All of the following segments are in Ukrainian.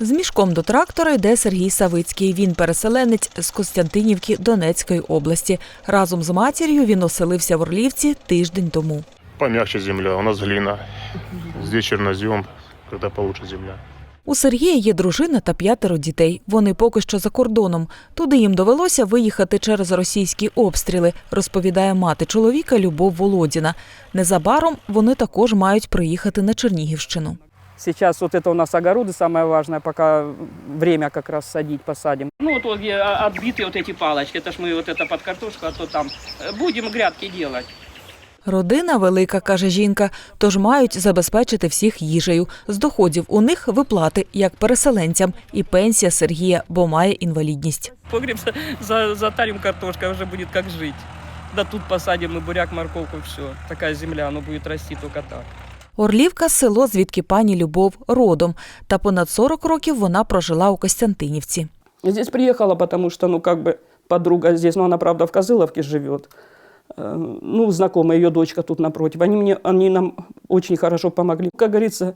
З мішком до трактора йде Сергій Савицький. Він переселенець з Костянтинівки Донецької області. Разом з матір'ю він оселився в Орлівці тиждень тому. Помягче земля, у нас глина. Здесь чернозем, когда получше земля. У Сергія є дружина та п'ятеро дітей. Вони поки що за кордоном. Туди їм довелося виїхати через російські обстріли, розповідає мати чоловіка Любов Володіна. Незабаром вони також мають приїхати на Чернігівщину. Сейчас вот это у нас огороды самое важное, пока время как раз садить, посадим. Ну вот, вот где а, отбитые вот эти палочки, это ж мы вот это под картошку, а то там Э, будем грядки делать. Родина велика, каже жінка, тож мають забезпечити всіх їжею. З доходів у них виплати як переселенцям, і пенсія Сергія, бо має інвалідність. Погреб за, за, затарим картошкой, уже будет как жить. Да тут посадим и буряк, морковку, все. Такая земля, оно будет расти только так. Орлівка село, звідки пані Любов родом. Та понад 40 років вона прожила у Костянтинівці. Здесь приехала, потому что, ну, как бы подруга здесь, но она, правда, в Козыловке живет. Э, Ну, знакомая ее дочка тут напротив. Они, мне, они нам очень хорошо помогли. Как говорится,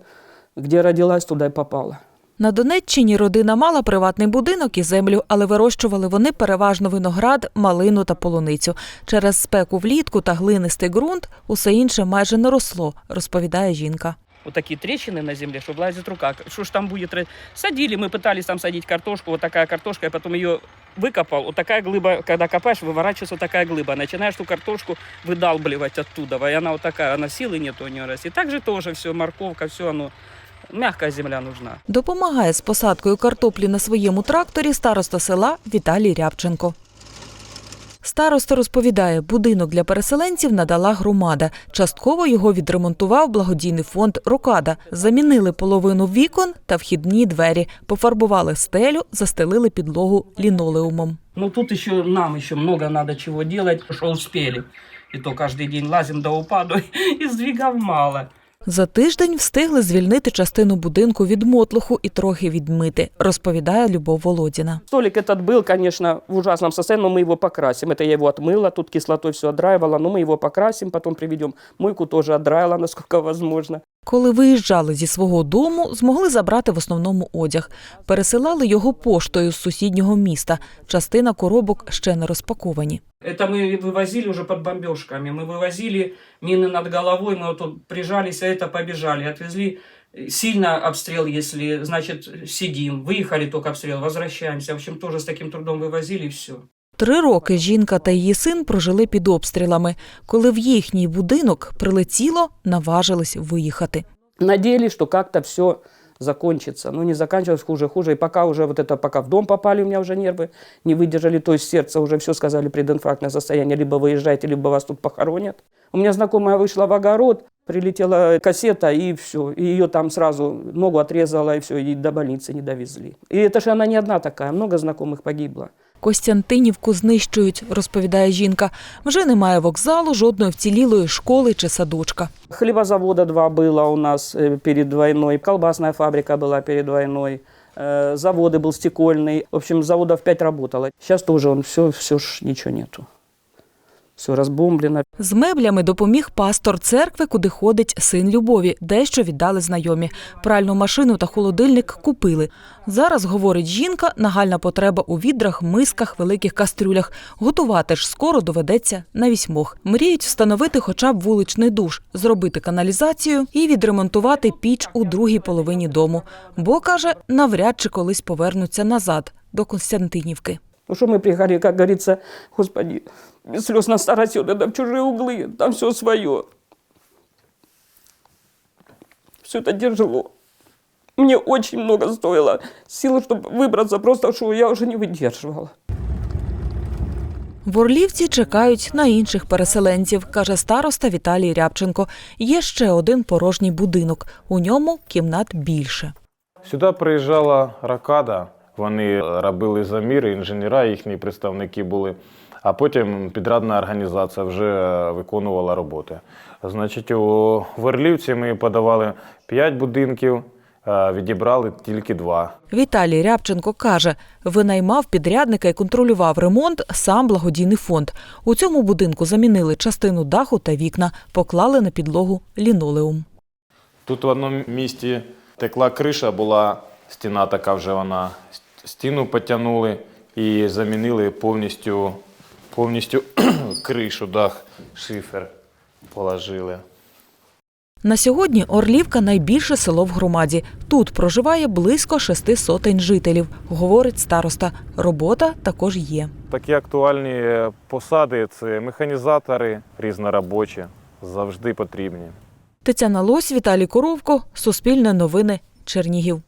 где родилась, туда и попала. На Донеччині родина мала приватний будинок і землю, але вирощували вони переважно виноград, малину та полуницю. Через спеку влітку та глинистий ґрунт усе інше майже не росло, розповідає жінка. Вот такие трещины на земле, что влазит рука. Что ж там будет? ра- Садили, мы пытались там садить картошку, вот такая картошка, я потом ее выкопал. Вот такая глыба, когда копаешь, выворачивается вот такая глыба. Начинаешь ту картошку выдалбливать оттуда. И она вот такая, она силы нет у нее расти. Так же тоже все, морковка, все оно. Мягкая земля нужна. Допомагає з посадкою картоплі на своєму тракторі староста села Віталій Рябченко. Староста розповідає, будинок для переселенців надала громада. Частково його відремонтував благодійний фонд Рокада. Замінили половину вікон та вхідні двері, пофарбували стелю, застелили підлогу лінолеумом. Ну тут еще нам еще много надо чего делать, что успели. И то каждый день лазим до упаду и сдвигав мало. За тиждень встигли звільнити частину будинку від мотлуху і трохи відмити, розповідає Любов Володіна. Столик этот был, конечно, в ужасном состоянии, но мы его покрасим. Это я его отмыла, тут кислотой все отдраивала, но мы его покрасим, потом приведем. Мойку тоже отдраила, насколько возможно. Коли виїжджали зі свого дому, змогли забрати в основному одяг. Пересилали його поштою з сусіднього міста. Частина коробок ще не розпаковані. Это мы вывозили уже под бомбежками. Мы вывозили мины над головой, мы вот тут прижались, а это побежали. Отвезли сильно обстрел, если, значит, сидим. Выехали только обстрел, возвращаемся. В общем, тоже с таким трудом вывозили и все. Три роки жінка та її син прожили під обстрілами. Коли в їхній будинок прилетіло, наважились виїхати. Надеялись, что как-то все закончится. Но не заканчивалось хуже, хуже. И пока уже вот это, пока в дом попали, у меня уже нервы не выдержали, то есть сердце уже все сказали прединфарктное состояние, либо выезжайте, либо вас тут похоронят. У меня знакомая вышла в огород, прилетела кассета, и все. И ее там сразу ногу отрезала, и все, и до больницы не довезли. И это же она не одна такая, много знакомых погибло. Костянтинівку знищують, розповідає жінка. Вже немає вокзалу, жодної вцілілої школи чи садочка. Хлебозавода два было у нас э, перед войной, колбасная фабрика была перед войной, э, заводы был стекольный. В общем, заводов пять работало. Сейчас тоже он все, все ж ничего нету. Все разбомблено. З меблями допоміг пастор церкви, куди ходить син Любові. Дещо віддали знайомі. Пральну машину та холодильник купили. Зараз, говорить жінка, нагальна потреба у відрах, мисках, великих кастрюлях. Готувати ж скоро доведеться на вісьмох. Мріють встановити хоча б вуличний душ, зробити каналізацію і відремонтувати піч у другій половині дому. Бо каже, навряд чи колись повернуться назад до Константинівки. Ну что мы приехали, как говорится, господи, без слез на старости, вот это в чужие углы, там все свое. Все это тяжело. Мне очень много стоило сил, чтобы выбраться, просто что я уже не выдерживала. В Орлівці чекають на інших переселенців, каже староста Віталій Рябченко. Є ще один порожній будинок. У ньому кімнат більше. Сюди приїжджала ракада, вони робили заміри, інженера, їхні представники були. А потім підрядна організація вже виконувала роботи. Значить, у Верлівці ми подавали 5 будинків, відібрали тільки два. Віталій Рябченко каже, винаймав підрядника і контролював ремонт сам благодійний фонд. У цьому будинку замінили частину даху та вікна, поклали на підлогу лінолеум. Тут в одному місті текла криша, була стіна така вже вона. Стіну потягнули і замінили повністю, повністю кришу, дах, шифер положили. На сьогодні Орлівка найбільше село в громаді. Тут проживає близько шести сотень жителів, говорить староста. Робота також є. Такі актуальні посади це механізатори різноробочі, завжди потрібні. Тетяна Лось, Віталій Коровко, Суспільне новини, Чернігів.